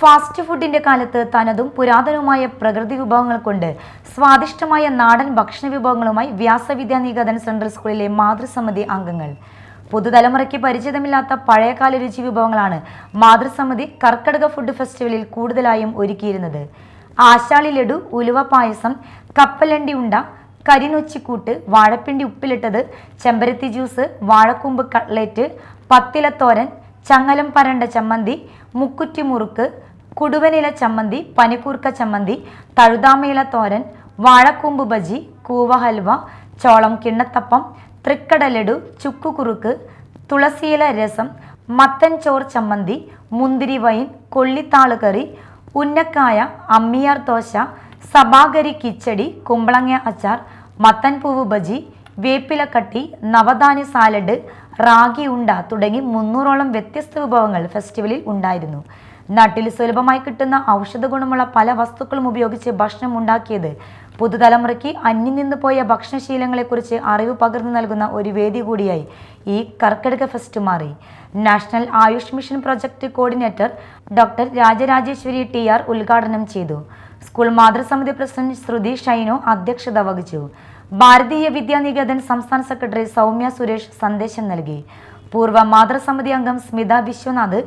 Fast ഫുഡിന്റെ കാലത്ത് തനതും പുരാതനവുമായ പ്രകൃതി വിഭവങ്ങൾ കൊണ്ട് സ്വാദിഷ്ടമായ നാടൻ ഭക്ഷണ വിഭവങ്ങളുമായി വ്യാസവിദ്യാ സെൻട്രൽ സ്കൂളിലെ മാതൃസമിതി അംഗങ്ങൾ. പുതുതലമുറയ്ക്ക് പരിചിതമില്ലാത്ത പഴയകാല രുചി വിഭവങ്ങളാണ് മാതൃസമിതി കർക്കടക ഫുഡ് ഫെസ്റ്റിവലിൽ കൂടുതലായും ഒരുക്കിയിരുന്നത്. ആശാളി ലഡു ഉലുവ പായസം കപ്പലണ്ടി ഉണ്ട കരിനൊച്ചിക്കൂട്ട് വാഴപ്പിണ്ടി ഉപ്പിലിട്ടത് ചെമ്പരത്തി ജ്യൂസ് വാഴക്കൂമ്പ് കട്ട്ലേറ്റ് പത്തിലത്തോരൻ ചങ്ങലം പരണ്ട ചമ്മന്തി മുക്കുറ്റി മുറുക്ക് കുടുവനില ചമ്മന്തി പനിക്കൂർക്ക ചമ്മന്തി തഴുതാമയില തോരൻ വാഴക്കൂമ്പ് ബജി കൂവ ഹൽവ ചോളം കിണ്ണത്തപ്പം തൃക്കട ലഡു ചുക്കുകുറുക്ക് തുളസിയില രസം മത്തൻ ചോർ ചമ്മന്തി മുന്തിരി വൈൻ കൊള്ളിത്താൾ കറി ഉന്നക്കായ അമ്മിയാർ ദോശ സബാഗരി കിച്ചടി കുമ്പളങ്ങ അച്ചാർ മത്തൻ പൂവ് ബജി വേപ്പിലക്കട്ടി നവധാന്യ സാലഡ് റാഗി ഉണ്ട തുടങ്ങി മുന്നൂറോളം വ്യത്യസ്ത വിഭവങ്ങൾ ഫെസ്റ്റിവലിൽ ഉണ്ടായിരുന്നു. നാട്ടിൽ സുലഭമായി കിട്ടുന്ന ഔഷധ ഗുണമുള്ള പല വസ്തുക്കളും ഉപയോഗിച്ച് ഭക്ഷണം ഉണ്ടാക്കിയത് പുതുതലമുറയ്ക്ക് അന്യം നിന്ന് പോയ ഭക്ഷണശീലങ്ങളെക്കുറിച്ച് അറിവ് പകർന്നു നൽകുന്ന ഒരു വേദി കൂടിയായി ഈ കർക്കിടക ഫെസ്റ്റ് മാറി. National Ayush mission project coordinator doctor Rajarajeshwari T R ഉദ്ഘാടനം ചെയ്തു. സ്കൂൾ മാതൃസമിതി പ്രസിഡന്റ് ശ്രുതി ഷൈനോ അധ്യക്ഷത വഹിച്ചു. ഭാരതീയ വിദ്യാനികേതൻ സംസ്ഥാന സെക്രട്ടറി സൗമ്യ സുരേഷ് സന്ദേശം നൽകി. പൂർവ മാതൃസമിതി അംഗം സ്മിത വിശ്വനാഥ്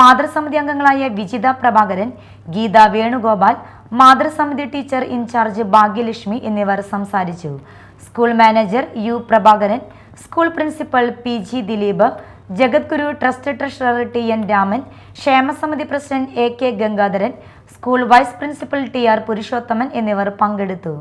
മാതൃസമിതി അംഗങ്ങളായ വിജിത പ്രഭാകരൻ ഗീത വേണുഗോപാൽ മാതൃസമിതി ടീച്ചർ ഇൻചാർജ് ഭാഗ്യലക്ഷ്മി എന്നിവർ സംസാരിച്ചു. School manager U Prabhakaran school principal P G Dileep Jagadguru trust treasurer T N Raman ക്ഷേമസമിതി president A K Gangadharan school vice principal T R Purushothaman എന്നിവർ പങ്കെടുത്തു.